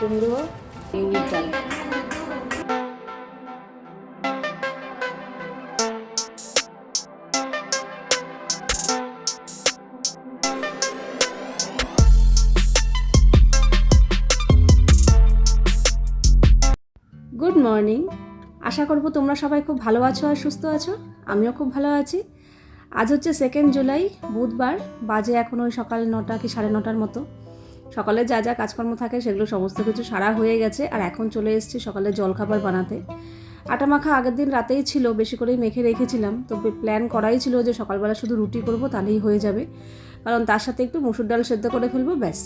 কুমড়ো unit good morning আশা করব তোমরা সবাই খুব ভালো আছো আর সুস্থ আছো। আমিও খুব ভালো আছি। আজ হচ্ছে সেকেন্ড জুলাই বুধবার, বাজে এখন ওই সকাল নটা কি সাড়ে নটার মতো। সকালে যা যা কাজকর্ম থাকে সেগুলো সমস্ত কিছু সারা হয়ে গেছে আর এখন চলে এসেছি সকালে জলখাবার বানাতে। আটা মাখা আগের দিন রাতেই ছিল, বেশি করেই মেখে রেখেছিলাম। তো প্ল্যান করাই ছিল যে সকালবেলা শুধু রুটি করব, তাহলেই হয়ে যাবে। কারণ তার সাথে একটু মুসুর ডাল সেদ্ধ করে ফেলব, ব্যাস।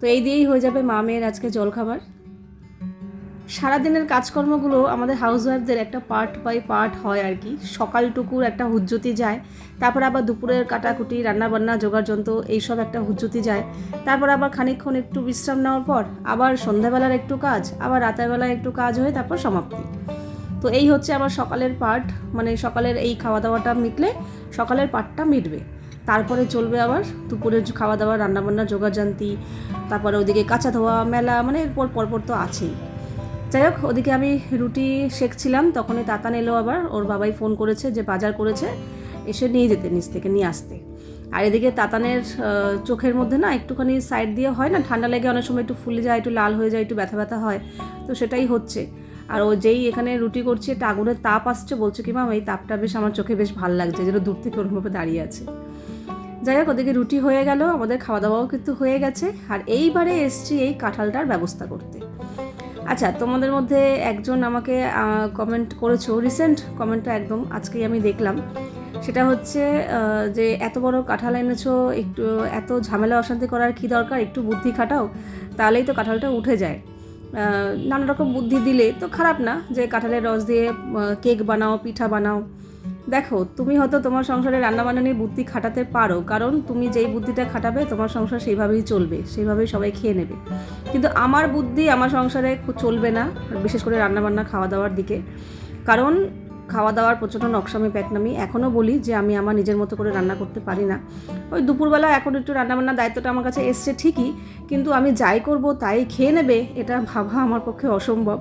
তো এই দিয়েই হয়ে যাবে মা মেয়ের আজকে জলখাবার। সারাদিনের কাজকর্মগুলো আমাদের হাউসওয়াইফদের একটা পার্ট বাই পার্ট হয় আর কি। সকালটুকুর একটা হুজ্জতি যায়, তারপর আবার দুপুরের কাটাকুটি, রান্নাবান্না জোগাড় যন্ত্র এইসব একটা হুজ্জতি যায়। তারপর আবার খানিকক্ষণ একটু বিশ্রাম নেওয়ার পর আবার সন্ধ্যাবেলার একটু কাজ, আবার রাতের বেলার একটু কাজ হয়ে তারপর সমাপ্তি। তো এই হচ্ছে আমার সকালের পার্ট মানে সকালের এই খাওয়া দাওয়াটা মিটলে সকালের পার্টটা মিটবে। তারপরে চলবে আবার দুপুরের খাওয়া দাওয়া রান্নাবান্না জোগাড়জান্তি তারপরে ওদিকে কাঁচা ধোয়া, মেলা মানে এরপর পরপর তো আছেই। যাই হোক ওদিকে আমি রুটি শেখছিলাম তখনই তাতান এলো আবার। ওর বাবাই ফোন করেছে যে বাজার করেছে, এসে নিয়ে যেতে, নিচ থেকে নিয়ে আসতে। আর এদিকে তাতানের চোখের মধ্যে না একটুখানি সাইড দিয়ে হয় না, ঠান্ডা লেগে অনেক সময় একটু ফুলে যায়, একটু লাল হয়ে যায়, একটু ব্যথা ব্যথা হয়, তো সেটাই হচ্ছে। আর ও যেই এখানে রুটি করছে, একটা আগুনের তাপ আসছে, বলছে কি, মাম, এই তাপটা বেশ আমার চোখে বেশ ভালো লাগছে, যেন দূর থেকে ওরমভাবে দাঁড়িয়ে আছে। যাই হোক ওদিকে রুটি হয়ে গেল, আমাদের খাওয়া দাওয়াও কিন্তু হয়ে গেছে। আর এইবারে এসছি এই কাঁঠালটার ব্যবস্থা করতে। আচ্ছা তোমাদের মধ্যে একজন আমাকে কমেন্ট করেছ রিসেন্ট কমেন্টটা একদম আজকেই আমি দেখলাম। সেটা হচ্ছে যে এত বড় কাঁঠাল এনেছো, একটু, এত ঝামেলা অশান্তি করার কি দরকার? একটু বুদ্ধি খাটাও, তাহলেই তো কাঁঠালটা উঠে যায়। নানা রকম বুদ্ধি দিলে তো খারাপ না, যে কাঁঠালের রস দিয়ে কেক বানাও, পিঠা বানাও। দেখো, তুমি হয়তো তোমার সংসারে রান্নাবান্না নিয়ে বুদ্ধি খাটাতে পারো, কারণ তুমি যেই বুদ্ধিটা খাটাবে, তোমার সংসার সেইভাবেই চলবে, সেইভাবেই সবাই খেয়ে নেবে। কিন্তু আমার বুদ্ধি আমার সংসারে চলবে না, বিশেষ করে রান্নাবান্না, খাওয়া দাওয়ার দিকে। কারণ খাওয়া দাওয়ার প্রচণ্ড নকশামি প্যাকনামি এখনও বলি যে আমি আমার নিজের মতো করে রান্না করতে পারি না। ওই দুপুরবেলা এখন একটু রান্নাবান্নার দায়িত্বটা আমার কাছে এসছে ঠিকই, কিন্তু আমি যাই করব তাই খেয়ে নেবে এটা ভাবা আমার পক্ষে অসম্ভব।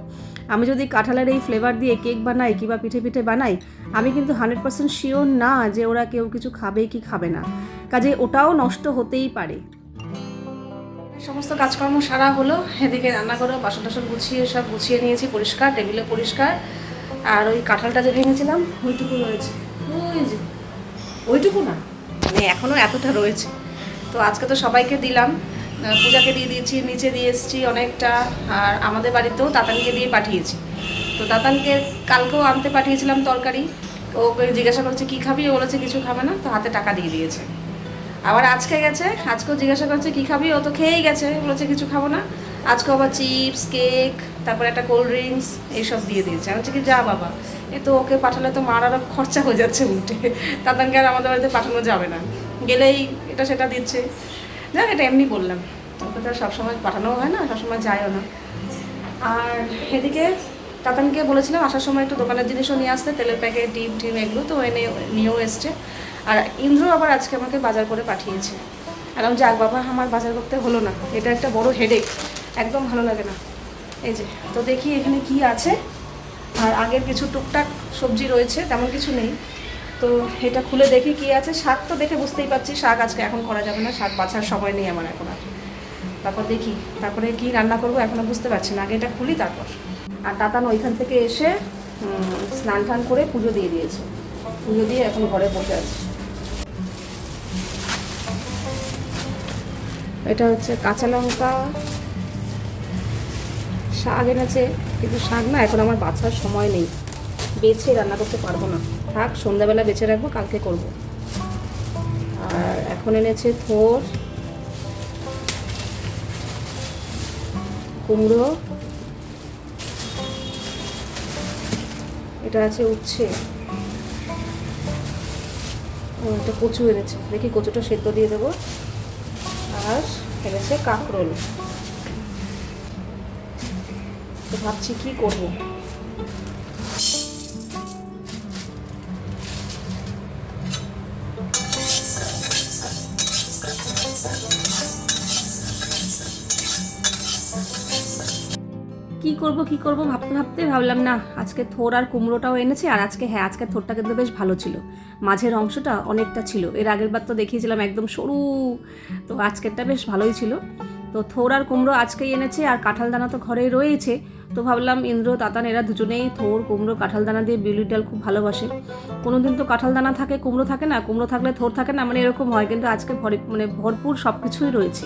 আমি যদি কাঁঠালের এই ফ্লেভার দিয়ে কেক বানাই কিংবা পিঠে পিঠে বানাই, আমি কিন্তু হান্ড্রেড পার্সেন্ট শিওর না যে ওরা কেউ কিছু খাবে কি খাবে না। কাজে ওটাও নষ্ট হতেই পারে। সমস্ত কাজকর্ম সারা হলো, এদিকে রান্না করে বাসন টাসন গুছিয়ে সব গুছিয়ে নিয়েছি, পরিষ্কার টেবিলে পরিষ্কার। আর ওই কাঁঠালটা যে ভেঙেছিলাম, ওইটুকু রয়েছে। ওই যে, ওইটুকু না মানে এখনও এতটা রয়েছে। তো আজকে তো সবাইকে দিলাম। পূজাকে দিয়ে দিয়েছি, নিচে দিয়ে এসেছি অনেকটা, আর আমাদের বাড়িতেও তাতানকে দিয়ে পাঠিয়েছি। তো তাতানকে কালকেও আনতে পাঠিয়েছিলাম তরকারি। ওকে জিজ্ঞাসা করছে, কী খাবি? ও বলেছে, কিছু খাবে না। তো হাতে টাকা দিয়ে দিয়েছে। আবার আজকে গেছে, আজকেও জিজ্ঞাসা করছে, কী খাবি? ও তো খেয়েই গেছে, বলেছে, কিছু খাব না। আজকে আবার চিপস, কেক, তারপর একটা কোল্ড ড্রিঙ্কস এইসব দিয়ে দিয়েছে। আমি কি, যা বাবা, এ তো ওকে পাঠালে তো মার আরও খরচা হয়ে যাচ্ছে উল্টে। তাদেরকে আর আমাদের বাড়িতে পাঠানো যাবে না। গেলেই এটা সেটা দিচ্ছে। যাক, এটা এমনি বললাম। ওকে তো সবসময় পাঠানোও হয় না, সবসময় যায়ও না। আর এদিকে তাতানকে বলেছিলাম, আসার সময় একটু দোকানের জিনিসও নিয়ে আসতে, তেলের প্যাকেট, ডিম টিম এগুলো তো এনে, নিয়েও এসছে। আর ইন্দ্র আবার আজকে আমাকে বাজার করে পাঠিয়েছে। আর আমি যাক বাবা, আমার বাজার করতে হলো না। এটা একটা বড় হেডেক একদম ভালো লাগে না। এই যে, তো দেখি এখানে কি আছে। আর আগের কিছু টুকটাক সবজি রয়েছে, তেমন কিছু নেই। তো এটা খুলে দেখি কি আছে। শাক তো দেখে বুঝতেই পারছি, শাক আজকে এখন করা যাবে না, শাক বাছার সময় নেই আমার এখন আর। তারপর দেখি, তারপরে কি রান্না করব এখনও বুঝতে পারছি না। আগে এটা খুলি তারপর। আর তাতান ওইখান থেকে এসে স্নান টান করে পুজো দিয়ে দিয়েছে। পুজো দিয়ে এখন ঘরে বসে আছে। এটা হচ্ছে কাঁচা লঙ্কা শাক এনেছে, কিন্তু শাক না এখন আমার বাছার সময় নেই। বেছে রান্না করতে পারব না। থাক, সন্ধ্যাবেলা বেছে রাখব, কালকে করব। আর এখন এনেছে থোর, কুমড়ো, এটা আছে উচ্ছে। ও এটা কচু এনেছে। দেখি কচুটা সেদ্ধ দিয়ে দেবো। আর এনেছে কাঁকরোল। তো ভাবছি কি করব। কি করব কি করব ভাবতে ভাবতে ভাবলাম না, আজকে থোর আর কুমড়োটাও এনেছে, আর আজকে হ্যাঁ আজকে থোরটা কিন্তু বেশ ভালো ছিল। মাঝের অংশটা অনেকটা ছিল, এর আগের বার তো দেখিয়েছিলাম একদম সরু, তো আজকেরটা বেশ ভালোই ছিল। তো থোর আর কুমড়ো আজকেই এনেছে, আর কাঁঠাল দানা তো ঘরেই রয়েছে তো ভাবলাম ইন্দ্র তাতান এরা দুজনেই থোর, কুমড়ো, কাঁঠাল দানা দিয়ে বিউলির ডাল খুব ভালোবাসে। কোনো দিন তো কাঁঠাল দানা থাকে, কুমড়ো থাকে না, কুমড়ো থাকলে থোর থাকে না মানে এরকম হয়, কিন্তু আজকে ভরে মানে ভরপুর সব কিছুই রয়েছে।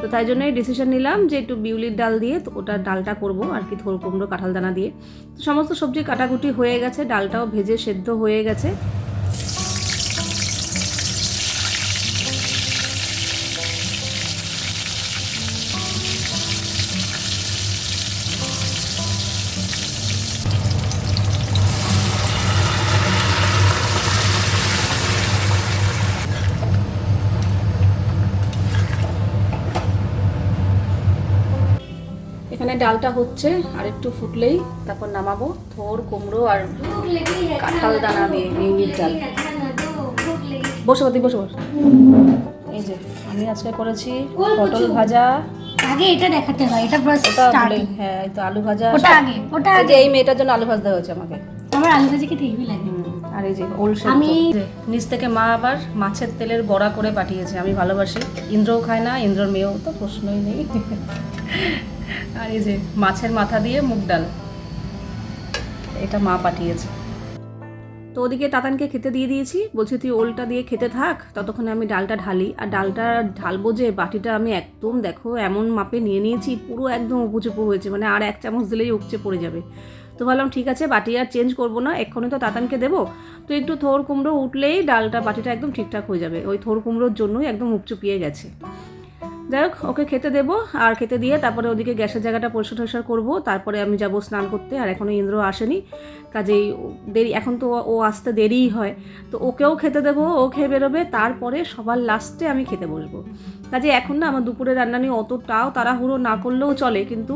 তো তাই জন্যই ডিসিশন নিলাম যে একটু বিউলির ডাল দিয়ে তো ওটা ডালটা করব, আর কি থোর, কুমড়ো, কাঁঠাল দানা দিয়ে। সমস্ত সবজি কাটাকুটি হয়ে গেছে, ডালটাও ভেজে সেদ্ধ হয়ে গেছে। ডালটা হচ্ছে আর একটু ফুটলেই তারপর নামাবো। থোর কুমড়ো আর কাঁঠাল দানা দিয়ে বিউলির ডাল। বসে বসে বসে। বস এই যে আমি আজকে করেছি পটল ভাজা। আগে এটা দেখাতে হয় এটা ফার্স্ট স্টার্টিং হ্যাঁ এই তো আলু ভাজা। ওটা আগে ওটা এই আগে। এই মেয়েটার জন্য আলু ভাজা হয়েছে আমাকে। আমার আলু ভাজি খেতে হেভি লাগে। আর এই যে ওল আমি- নিচ থেকে মা আবার মাছের তেলের বড়া করে পাঠিয়েছে আমি ভালোবাসি। ইন্দ্রও খায় না ইন্দ্রর মেয়েও তো প্রশ্নই নেই। আর এই যে মাছের মাথা দিয়ে মুগ ডাল। এটা মা পাঠিয়েছে। তো ওদিকে তাতানকে খেতে দিয়ে দিয়েছি। বলছি, তুই ওলটা দিয়ে খেতে থাক, ততক্ষণে আমি ডালটা ঢালি। আর ডালটা ঢালবো যে বাটিটা আমি একদম, দেখো, এমন মাপে নিয়ে নিয়েছি, পুরো একদম উপুচুপু হয়েছে। মানে আর এক চামচ দিলেই উপচে পড়ে যাবে। তো ভাবলাম, ঠিক আছে, বাটি আর চেঞ্জ করব না, এক্ষুনি তো তাতানকে দেবো। তো একটু থোর কুমড়ো উঠলেই ডালটা বাটিটা একদম ঠিকঠাক হয়ে যাবে। ওই থোর কুমড়োর জন্যই একদম উপচুপিয়ে গেছে। যাই হোক, ওকে খেতে দেবো, আর খেতে দিয়ে তারপরে ওদিকে গ্যাসের জায়গাটা পরিষ্কার টরিষ্কার করব। তারপরে আমি যাব স্নান করতে, আর এখনও ইন্দ্র আসেনি। কাজেই দেরি, এখন তো ও আসতে দেরিই হয়। তো ওকেও খেতে দেবো, ও খেয়ে বেরোবে, তারপরে সবার লাস্টে আমি খেতে বসবো। কাজে এখন না আমার দুপুরে রান্না নিয়ে অতটাও তাড়াহুড়ো না করলেও চলে, কিন্তু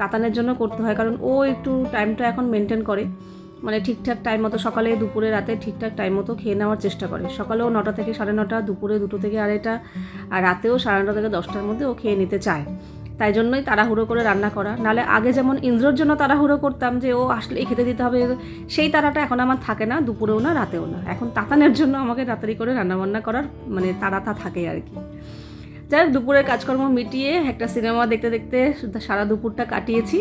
তাতানের জন্য করতে হয়, কারণ ও একটু টাইমটা এখন মেনটেন করে। মানে ঠিকঠাক টাইম মতো সকালে দুপুরে রাতে ঠিকঠাক টাইম মতো খেয়ে নেওয়ার চেষ্টা করে। সকালেও নটা থেকে সাড়ে নটা, দুপুরে দুটো থেকে আড়াইটা, আর রাতেও সাড়ে নটা থেকে দশটার মধ্যে ও খেয়ে নিতে চায়। তাই জন্যই তাড়াহুড়ো করে রান্না করা। নালে আগে যেমন ইন্দ্রর জন্য তাড়াহুড়ো করতাম যে ও আসলেই খেতে দিতে হবে, সেই তাড়াটা এখন আমার থাকে না, দুপুরেও না, রাতেও না। এখন তাতানের জন্য আমাকে তাড়াতাড়ি করে রান্নাবান্না করার মানে তাড়াতা থাকে আর কি। যাই দুপুরের কাজকর্ম মিটিয়ে একটা সিনেমা দেখতে দেখতে সারা দুপুরটা কাটিয়েছি।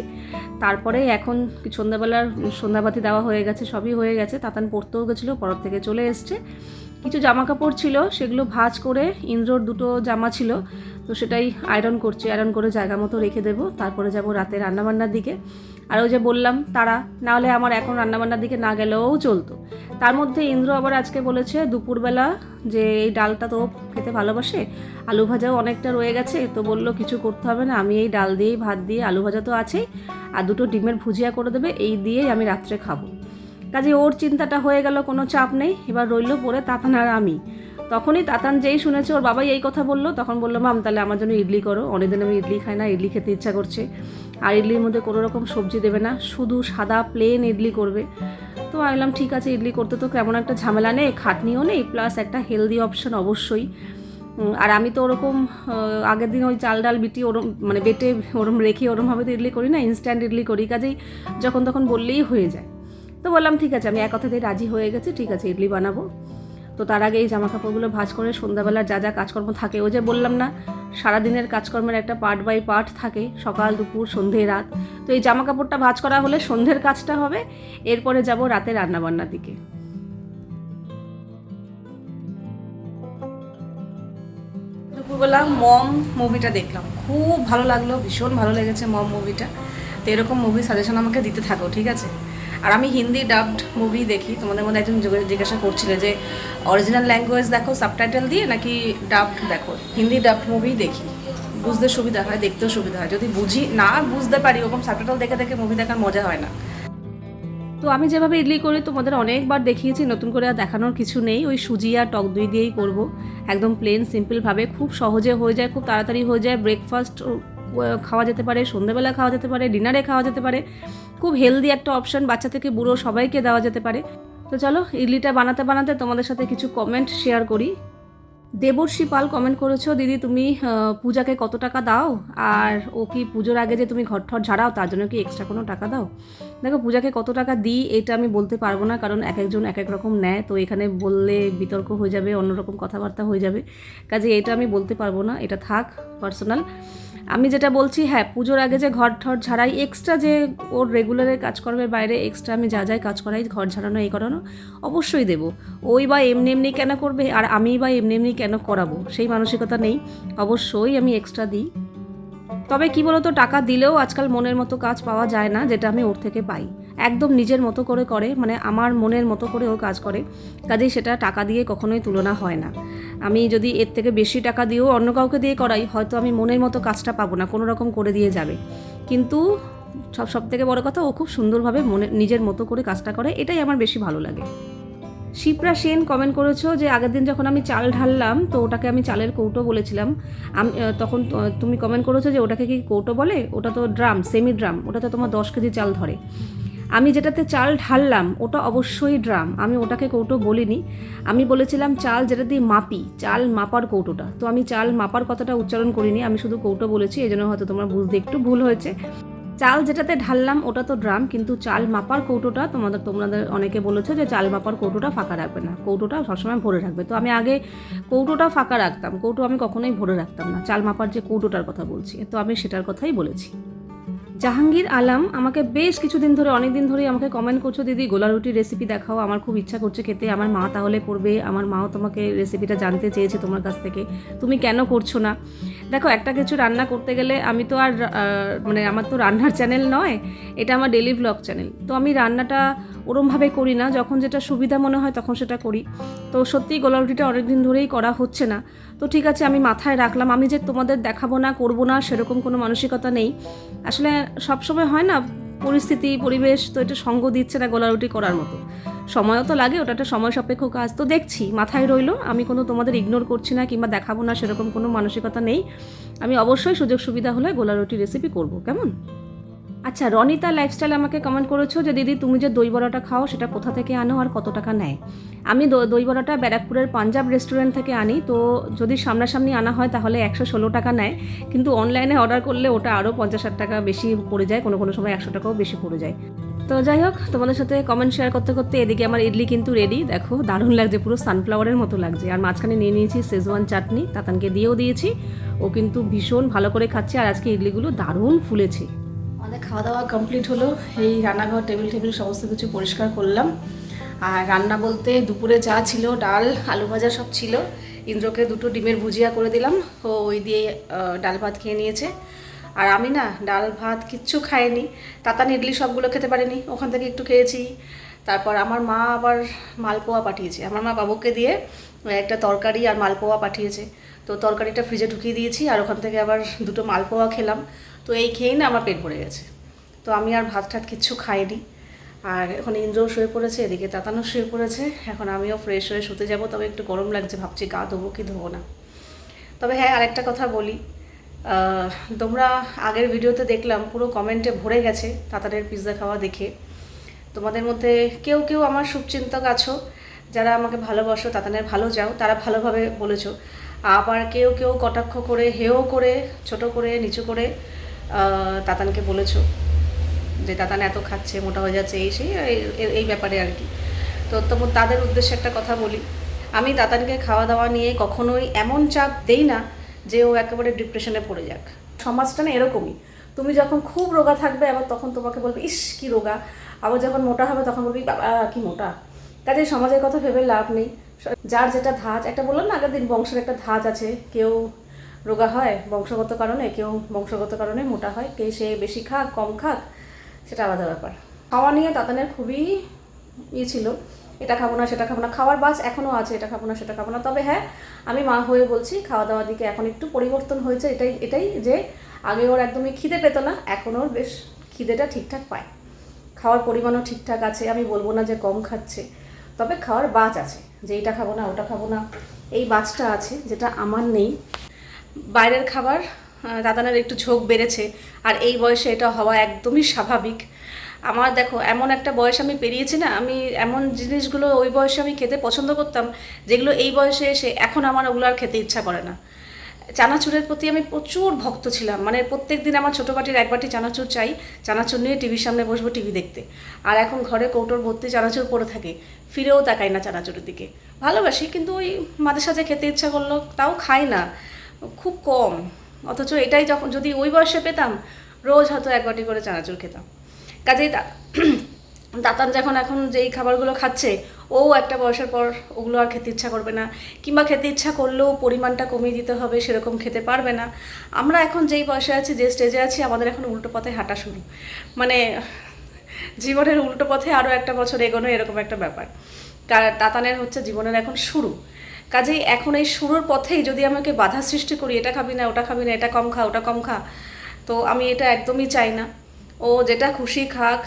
তারপরে এখন সন্ধ্যাবেলার সন্ধ্যাবাতি দেওয়া হয়ে গেছে, সবই হয়ে গেছে। তাতান পড়তেও গেছিল পরের থেকে চলে এসছে। কিছু জামা কাপড় ছিল, সেগুলো ভাজ করে ইন্দ্রর দুটো জামা ছিল, তো সেটাই আয়রন করছি আয়রন করে জায়গা মতো রেখে দেবো। তারপরে যাব রাতে রান্নাবান্নার দিকে। আর ওই যে বললাম, তারা, নাহলে আমার এখন রান্নাবান্নার দিকে না গেলেও চলতো। তার মধ্যে ইন্দ্র আবার আজকে বলেছে, দুপুরবেলা যে এই ডালটা তো খেতে ভালোবাসে, আলু ভাজাও অনেকটা রয়ে গেছে, তো বলল কিছু করতে হবে না, আমি এই ডাল দিয়েই ভাত দিয়ে আলু ভাজা তো আছেই, আর দুটো ডিমের ভুজিয়া করে দেবে, এই দিয়েই আমি রাত্রে খাব। কাজে ওর চিন্তাটা হয়ে গেল, কোনো চাপ নেই, এবার রইল পরে তাতান আর আমি। তখনই তাতান যেই শুনেছে, ওর বাবাই এই কথা বলল, তখন বলল, মাম, তাহলে আমার জন্য ইডলি করো, অনেকদিন আমি ইডলি খাই না, ইডলি খেতে ইচ্ছা করছে। আর ইডলির মধ্যে কোনো রকম সবজি দেবে না, শুধু সাদা প্লেন ইডলি করবে। তো আমি বললাম ঠিক আছে, ইডলি করতে তো কেমন একটা ঝামেলা নেই, খাটনিও নেই প্লাস একটা হেলদি অপশন অবশ্যই। আর আমি তো ওরকম আগের দিন ওই চাল ডাল বিটি ওরম মানে বেটে ওরম রেখে ওরমভাবে তো ইডলি করি না ইনস্ট্যান্ট ইডলি করি, কাজেই যখন তখন বললেই হয়ে যায়। তো বললাম, ঠিক আছে, আমি এক কথাতেই রাজি হয়ে গেছি, ঠিক আছে, ইডলি বানাবো। তো তার আগে এই জামাকাপড়গুলো ভাজ করে সন্ধ্যাবেলার যা যা কাজকর্ম থাকে ও যে বললাম না সারাদিনের কাজকর্মের একটা পার্ট বাই পার্ট থাকে, সকাল, দুপুর, সন্ধে, রাত। তো এই জামা কাপড়টা ভাজ করা হলে সন্ধ্যের কাজটা হবে, এরপরে যাব রাতে রান্নাবান্নার দিকে। দুপুরবেলা মম মুভিটা দেখলাম। খুব ভালো লাগল, ভীষণ ভালো লেগেছে মম মুভিটা তো এরকম মুভি সাজেশন আমাকে দিতে থাকো, ঠিক আছে? আর আমি হিন্দি ডাবড মুভি দেখি। তোমাদের মধ্যে একজন জিজ্ঞে- জিজ্ঞাসা করছিলে যে অরিজিনাল ল্যাঙ্গুয়েজ দেখো সাবটাইটেল দিয়ে, নাকি ডাবড দেখো? হিন্দি ডাবড মুভি দেখি। বুঝতে সুবিধা হয়, দেখতেও সুবিধা হয়। যদি বুঝি, না বুঝতে পারি, ওরকম সাবটাইটেল দেখে দেখে মুভি দেখার মজা হয় না। তো আমি যেভাবে ইডলি করি তোমাদের অনেকবার দেখিয়েছি, নতুন করে আর দেখানোর কিছু নেই। ওই সুজি আর টক দই দিয়েই করব। একদম প্লেন সিম্পলভাবে খুব সহজে হয়ে যায়, খুব তাড়াতাড়ি হয়ে যায়। ব্রেকফাস্ট খাওয়া যেতে পারে, সন্ধ্যেবেলা খাওয়া যেতে পারে ডিনারে খাওয়া যেতে পারে। খুব হেলদি একটা অপশন বাচ্চা থেকে বুড়ো সবাইকে দেওয়া যেতে পারে। তো চলো, ইডলিটা বানাতে বানাতে তোমাদের সাথে কিছু কমেন্ট শেয়ার করি। দেবর্ষী পাল কমেন্ট করেছ, দিদি, তুমি পূজাকে কত টাকা দাও? আর ও কি পুজোর আগে যে তুমি ঘর ঠর ঝাড়াও, তার জন্য কি এক্সট্রা কোনো টাকা দাও? দেখো, পূজাকে কত টাকা দিই, এটা আমি বলতে পারব না, কারণ এক একজন এক এক রকম নেয়, তো এখানে বললে বিতর্ক হয়ে যাবে, অন্যরকম কথাবার্তা হয়ে যাবে। কাজে এটা আমি বলতে পারব না, এটা থাক পার্সোনাল আমি যেটা বলছি হ্যাঁ পুজোর আগে যে ঘর ঠর ঝাড়াই এক্সট্রা যে ওর রেগুলারের কাজকর্মের বাইরে এক্সট্রা আমি যা যাই কাজ করাই, ঘর ঝাড়ানো, এই করানো, অবশ্যই দেবো। ওই বা এমনি এমনি কেন করবে, আর আমি বা এমনি এমনি কেন করাবো, সেই মানসিকতা নেই। অবশ্যই আমি এক্সট্রা দিই। তবে কি বলতো, টাকা দিলেও আজকাল মনের মতো কাজ পাওয়া যায় না, যেটা আমি ওর থেকে পাই। একদম নিজের মতো করে করে মানে আমার মনের মতো করে ও কাজ করে। কাজেই সেটা টাকা দিয়ে কখনোই তুলনা হয় না। আমি যদি এর থেকে বেশি টাকা দিয়েও অন্য কাউকে দিয়ে করাই, হয়তো আমি মনের মতো কাজটা পাবো না, কোনো রকম করে দিয়ে যাবে। কিন্তু সব সব থেকে বড় কথা, ও খুব সুন্দরভাবে মনে, নিজের মতো করে কাজটা করে, এটাই আমার বেশি ভালো লাগে। শিপ্রা সেন কমেন্ট করেছ যে, আগের দিন যখন আমি চাল ঢাললাম, তো ওটাকে আমি চালের কৌটো বলেছিলাম। আমি তখন তুমি কমেন্ট করেছ যে, ওটাকে কি কৌটো বলে? ওটা তো ড্রাম সেমি ড্রাম ওটা তো তোমার দশ কেজি চাল ধরে। আমি যেটাতে চাল ঢাললাম, ওটা অবশ্যই ড্রাম। আমি ওটাকে কৌটো বলিনি। আমি বলেছিলাম, চাল যেটা দিয়ে মাপি, চাল মাপার কৌটোটা। তো আমি চাল মাপার কথাটা উচ্চারণ করিনি, আমি শুধু কৌটো বলেছি, এই জন্য হয়তো তোমার বুঝতে একটু ভুল হয়েছে। চাল যেটাতে ঢাললাম, ওটা তো ড্রাম, কিন্তু চাল মাপার কৌটোটা তোমাদের তোমাদের অনেকে বলেছ যে চাল মাপার কৌটোটা ফাঁকা রাখবে না। কৌটোটা সবসময় ভরে রাখবে। তো আমি আগে কৌটোটা ফাঁকা রাখতাম। কৌটো আমি কখনোই ভরে রাখতাম না। চাল মাপার যে কৌটোটার কথা বলছি, তো আমি সেটার কথাই বলেছি। জাহাঙ্গীর আলাম আমাকে বেশ কিছুদিন ধরে অনেক দিন ধরেই আমাকে কমেন্ট করছ, দিদি, গোলা রুটির রেসিপি দেখাও, আমার খুব ইচ্ছা করছে খেতে, আমার মা তাহলে করবে, আমার মাও তোমাকে রেসিপিটা জানতে চেয়েছে তোমার কাছ থেকে, তুমি কেন করছ না? দেখো, একটা কিছু রান্না করতে গেলে আমি তো আর মানে আমার তো রান্নার চ্যানেল নয়, এটা আমার ডেলি ব্লগ চ্যানেল তো আমি রান্নাটা ওরমভাবে করি না। যখন যেটা সুবিধা মনে হয় তখন সেটা করি। তো সত্যিই গোলা রুটিটা অনেক দিন ধরেই করা হচ্ছে না। তো ঠিক আছে, আমি মাথায় রাখলাম। আমি যে তোমাদের দেখাবো না, করব না, সেরকম কোনো মানসিকতা নেই। আসলে সবসময় হয় না, পরিস্থিতি, পরিবেশ, তো এটা সঙ্গ দিচ্ছে না গোলা রুটি করার মতো। সময়ও তো লাগে, ওটা একটা সময় সাপেক্ষ কাজ। তো দেখছি, মাথায় রইল। আমি কোনো তোমাদের ইগনোর করছি না কিংবা দেখাবো না, সেরকম কোনো মানসিকতা নেই। আমি অবশ্যই সুযোগ সুবিধা হলে গোলা রুটি রেসিপি করব। কেমন? আচ্ছা রনিতা লাইফস্টাইল আমাকে কমেন্ট করেছ যে, দিদি, তুমি যে দই বড়াটা খাও, সেটা কোথা থেকে আনো আর কত টাকা নেয়? আমি দই বড়াটা ব্যারাকপুরের পাঞ্জাব রেস্টুরেন্ট থেকে আনি, তো যদি সামনাসামনি আনা হয় তাহলে একশো ষোলো টাকা নেয়। কিন্তু অনলাইনে অর্ডার করলে ওটা আরও পঞ্চাশ ষাট টাকা বেশি পড়ে যায়, কোনো কোনো সময় একশো টাকাও বেশি পড়ে যায়। তো যাই হোক, তোমাদের সাথে কমেন্ট শেয়ার করতে করতে এদিকে আমার ইডলি কিন্তু রেডি দেখো, দারুণ লাগছে, পুরো সানফ্লাওয়ারের মতো লাগছে। আর মাঝখানে নিয়ে নিয়েছি শেজওয়ান চাটনি, তাতানকে দিয়েও দিয়েছি। ও কিন্তু ভীষণ ভালো করে খাচ্ছে আর আজকে ইডলিগুলো দারুণ ফুলেছে। আমাদের খাওয়া দাওয়া কমপ্লিট হলো। এই রান্নাঘর টেবিল টেবিল সমস্ত কিছু পরিষ্কার করলাম। আর রান্না বলতে দুপুরে যা ছিল, ডাল, আলু ভাজা সব ছিল। ইন্দ্রকে দুটো ডিমের ভুজিয়া করে দিলাম। ও ওই দিয়ে ডাল ভাত খেয়ে নিয়েছে। আর আমি না ডাল ভাত কিচ্ছু খাইনি। তাতান ইডলি সবগুলো খেতে পারিনি। ওখান থেকে একটু খেয়েছি। তারপর আমার মা আবার মালপোয়া পাঠিয়েছে। আমার মা বাবুকে দিয়ে একটা তরকারি আর মালপোয়া পাঠিয়েছে। তো তরকারিটা ফ্রিজে ঢুকিয়ে দিয়েছি আর ওখান থেকে আবার দুটো মালপোয়া খেলাম। তো এই খেয়েই না আমার পেট ভরে গেছে। তো আমি আর ভাত টাত কিচ্ছু খাইনি। আর এখন ইন্দ্রও শুয়ে পড়েছে, এদিকে তাতানো শুয়ে পড়েছে। এখন আমিও ফ্রেশ হয়ে শুতে যাব, তবে একটু গরম লাগছে, ভাবছি গা ধোবো কি ধোবো না। তবে হ্যাঁ আরেকটা কথা বলি। তোমরা আগের ভিডিওতে দেখলাম, পুরো কমেন্টে ভরে গেছে তাতারের পিৎজা খাওয়া দেখে। তোমাদের মধ্যে কেউ কেউ আমার শুভচিন্তক আছো, যারা আমাকে ভালোবাসো, তাতানের ভালো যাও, তারা ভালোভাবে বলেছ। আবার কেউ কেউ কটাক্ষ করে, হেও করে, ছোট করে, নিচু করে তাতানকে বলেছ যে তাতান এত খাচ্ছে, মোটা হয়ে যাচ্ছে, এই সেই, এই- ব্যাপারে আর কি। তো তবু তাদের উদ্দেশ্যে একটা কথা বলি। আমি তাতানকে খাওয়া দাওয়া নিয়ে কখনোই এমন চাপ দেই না যে ও একেবারে ডিপ্রেশনে পড়ে যাক। সমাজটা না এরকমই। তুমি যখন খুব রোগা থাকবে, আবার তখন তোমাকে বলবে, ইস, কি রোগা। আবার যখন মোটা হবে, তখন বলবি, বাবা, কি মোটা? কাজে সমাজের কথা ভেবে লাভ নেই। যার যেটা ধাঁচ, একটা বললাম না আগের দিন, বংশের একটা ধাঁচ আছে। কেউ রোগা হয়, বংশগত কারণে, কেউ বংশগত কারণে মোটা হয়, কে সে বেশি খাক, কম খাক, সেটা আলাদা ব্যাপার। খাওয়া নিয়ে তাতানের খুবই ইয়ে ছিল, এটা খাব না, সেটা খাব না, খাওয়ার বাস এখনও আছে, এটা খাব না, সেটা খাব না। তবে হ্যাঁ আমি মা হয়ে বলছি খাওয়া দাওয়ার দিকে এখন একটু পরিবর্তন হয়েছে, এটাই এটাই যে আগে ওর একদমই খিদে পেতো না, এখন ওর বেশ খিদেটা ঠিকঠাক পায়। খাওয়ার পরিমাণও ঠিকঠাক আছে, আমি বলব না যে কম খাচ্ছে, তবে খাওয়ার বাজ আছে। যে এইটা খাব না, ওটা খাব না, এই বাজটা আছে যেটা আমার নেই। বাইরের খাবার দাদানের একটু ঝোঁক বেড়েছে, আর এই বয়সে এটা হওয়া একদমই স্বাভাবিক। আমার দেখো, এমন একটা বয়স আমি পেরিয়েছি না, আমি এমন জিনিসগুলো ওই বয়সে আমি খেতে পছন্দ করতাম, যেগুলো এই বয়সে এসে এখন আমার ওগুলো আর খেতে ইচ্ছা করে না। চানাচুরের প্রতি আমি প্রচুর ভক্ত ছিলাম। মানে প্রত্যেক দিন আমার ছোটো বাটির এক বাটি চানাচুর চাই। চানাচুর নিয়ে টিভির সামনে বসবো টিভি দেখতে। আর এখন ঘরে কৌটোর ভর্তি চানাচুর পড়ে থাকে। ফিরেও তাকাই না চানাচুরের দিকে। ভালোবাসি, কিন্তু ওই মাঝে সাঝে খেতে ইচ্ছা করল, তাও খাই না। খুব কম। অথচ এটাই যখন যদি ওই বয়সে পেতাম, রোজ হয়তো এক বাটি করে চানাচুর খেতাম। কাজেই দাতান যখন এখন যেই খাবারগুলো খাচ্ছে, ও একটা বয়সের পর ওগুলো আর খেতে ইচ্ছা করবে না। কিংবা খেতে ইচ্ছা করলেও পরিমাণটা কমিয়ে দিতে হবে, সেরকম খেতে পারবে না। আমরা এখন যেই বয়সে আছি, যে স্টেজে আছি, আমাদের এখন উল্টো পথে হাঁটা শুরু। মানে জীবনের উল্টো পথে আরও একটা বছর এগোনো এরকম একটা ব্যাপার। কার দাতানের হচ্ছে জীবনের এখন শুরু। কাজেই এখন এই শুরুর পথেই যদি আমাকে বাধা সৃষ্টি করি, এটা খাবি না, ওটা খাবি না, এটা কম খা, ওটা কম খা, তো আমি এটা একদমই চাই না। ও যেটা খুশি খাক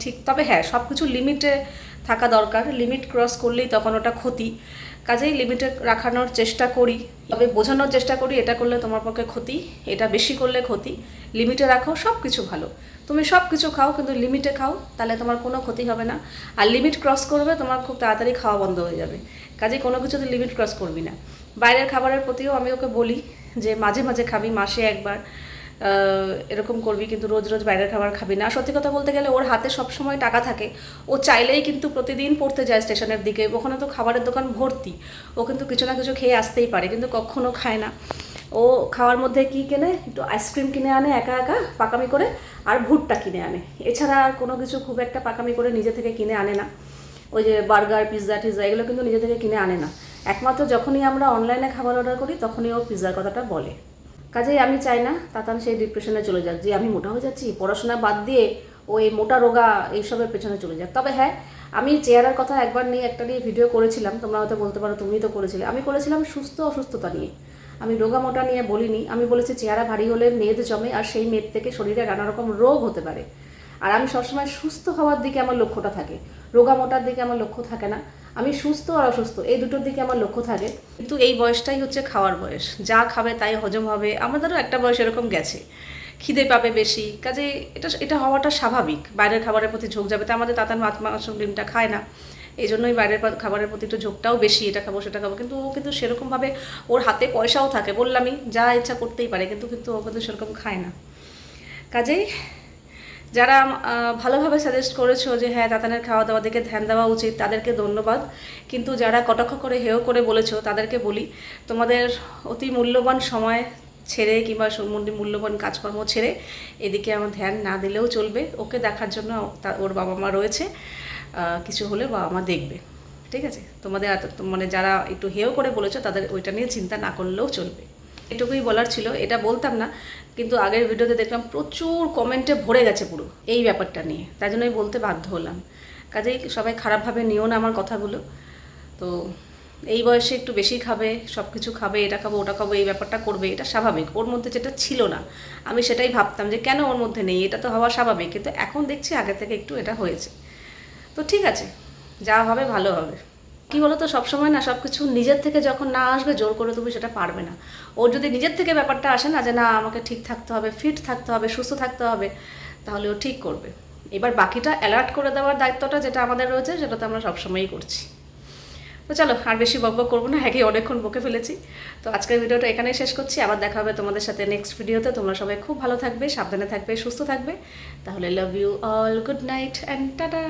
ঠিক, তবে হ্যাঁ সব কিছু লিমিটে থাকা দরকার। লিমিট ক্রস করলেই তখন ওটা ক্ষতি। কাজেই লিমিটে রাখানোর চেষ্টা করি। তবে বোঝানোর চেষ্টা করি, এটা করলে তোমার পক্ষে ক্ষতি, এটা বেশি করলে ক্ষতি। লিমিটে রাখো সব কিছু ভালো। তুমি সব কিছু খাও, কিন্তু লিমিটে খাও, তাহলে তোমার কোনো ক্ষতি হবে না। আর লিমিট ক্রস করবে, তোমার খুব তাড়াতাড়ি খাওয়া বন্ধ হয়ে যাবে। কাজেই কোনো কিছুতে লিমিট ক্রস করবি না। বাইরের খাবারের প্রতিও আমি ওকে বলি যে, মাঝে মাঝে খাবি, মাসে একবার। এরকম করবি কিন্তু রোজ রোজ বাইরের খাবার খাবি না। সত্যি কথা বলতে গেলে ওর হাতে সব সময় টাকা থাকে। ও চাইলেই কিন্তু প্রতিদিন পড়তে যায় স্টেশনের দিকে। ওখানে তো খাবারের দোকান ভর্তি। ও কিন্তু কিছু না কিছু খেয়ে আসতেই পারে, কিন্তু কখনো খায় না। ও খাওয়ার মধ্যে কি কেনে? একটু আইসক্রিম কিনে আনে একা একা, পাকামি করে, আর ভুট্টা কিনে আনে। এছাড়া আর কোনো কিছু খুব একটা পাকামি করে নিজে থেকে কিনে আনে না। ওই যে বার্গার, পিৎজা, টিৎজা, এগুলো কিন্তু নিজে থেকে কিনে আনে না। একমাত্র যখনই আমরা অনলাইনে খাবার অর্ডার করি, তখনই ও পিৎজার কথাটা বলে। কাজেই আমি চাই না তাতান সেই ডিপ্রেশনে চলে যাক। যে আমি মোটা হয়ে যাচ্ছি, পড়াশোনা বাদ দিয়ে ওই মোটা রোগা এইসবের পেছনে চলে যাক। তবে হ্যাঁ আমি চেহারার কথা একবার নিয়ে একটা নিয়ে ভিডিও করেছিলাম, তোমরা হয়তো বলতে পারো তুমি তো করেছিলে। আমি করেছিলাম সুস্থ অসুস্থতা নিয়ে। আমি রোগা মোটা নিয়ে বলিনি, আমি বলেছি চেহারা ভারী হলে মেদ জমে আর সেই মেদ থেকে শরীরে নানা রকম রোগ হতে পারে। আর আমি সবসময় সুস্থ হওয়ার দিকে আমার লক্ষ্যটা থাকে। রোগা মোটার দিকে আমার লক্ষ্য থাকে না। আমি সুস্থ আর অসুস্থ, এই দুটোর দিকে আমার লক্ষ্য থাকে। কিন্তু এই বয়সটাই হচ্ছে খাওয়ার বয়স। যা খাবে তাই হজম হবে। আমাদেরও একটা বয়স এরকম গেছে। খিদে পাবে বেশি। কাজে এটা এটা হওয়াটা স্বাভাবিক। বাইরের খাবারের প্রতি ঝোঁক যাবে। তা আমাদের তাতার মাছ মাংস, ডিমটা খায় না। এই জন্যই বাইরের খাবারের প্রতি একটু ঝোঁকটাও বেশি। এটা খাব, সেটা খাব। কিন্তু ও কিন্তু সেরকমভাবে ওর হাতে পয়সাও থাকে। বললামই, যা ইচ্ছা করতেই পারে। কিন্তু কিন্তু ও কিন্তু সেরকম খায় না। কাজেই যারা ভালোভাবে সাজেস্ট করেছ যে হ্যাঁ তাতানের খাওয়া দাওয়া দিকে ধ্যান দেওয়া উচিত, তাদেরকে ধন্যবাদ। কিন্তু যারা কটাক্ষ করে হেয় করে বলেছ, তাদেরকে বলি, তোমাদের অতি মূল্যবান সময় ছেড়ে কিংবা সু- মূল্যবান কাজকর্ম ছেড়ে এদিকে আমার ধ্যান না দিলেও চলবে। ওকে দেখার জন্য ওর বাবা মা রয়েছে কিছু হলে বাবা মা দেখবে। ঠিক আছে? তোমাদের মানে যারা একটু হেয় করে বলেছ, তাদের ওইটা নিয়ে চিন্তা না করলেও চলবে। এটুকুই বলার ছিল, এটা বলতাম না, কিন্তু আগের ভিডিওতে দেখলাম প্রচুর কমেন্টে ভরে গেছে পুরো, এই ব্যাপারটা নিয়ে, তাই জন্যই বলতে বাধ্য হলাম। কাজেই সবাই খারাপভাবে নিও না আমার কথাগুলো, তো এই বয়সে একটু বেশি খাবে সব কিছু খাবে, এটা খাব, ওটা খাব, এই ব্যাপারটা করবে, এটা স্বাভাবিক, ওর মধ্যে যেটা ছিল না, আমি সেটাই ভাবতাম যে কেন ওর মধ্যে নেই, এটা তো হওয়া স্বাভাবিক, কিন্তু এখন দেখছি আগে থেকে একটু এটা হয়েছে। তো ঠিক আছে, যা হবে ভালো হবে। কি বলতো, সবসময় না সব কিছু নিজের থেকে যখন না আসবে, জোর করে তুমি সেটা পারবে না। ওর যদি নিজের থেকে ব্যাপারটা আসে না যে, না, আমাকে ঠিক থাকতে হবে ফিট থাকতে হবে, সুস্থ থাকতে হবে তাহলে ও ঠিক করবে। এবার বাকিটা অ্যালার্ট করে দেওয়ার দায়িত্বটা যেটা আমাদের রয়েছে সেটা তো আমরা সবসময়ই করছি। তো চলো, আর বেশি বকবক করব না একে অনেকক্ষণ বকে ফেলেছি। তো আজকের ভিডিওটা এখানেই শেষ করছি, আবার দেখা হবে তোমাদের সাথে নেক্সট ভিডিওতে তোমরা সবাই খুব ভালো থাকবে, সাবধানে থাকবে, সুস্থ থাকবে। তাহলে love you all good night and tata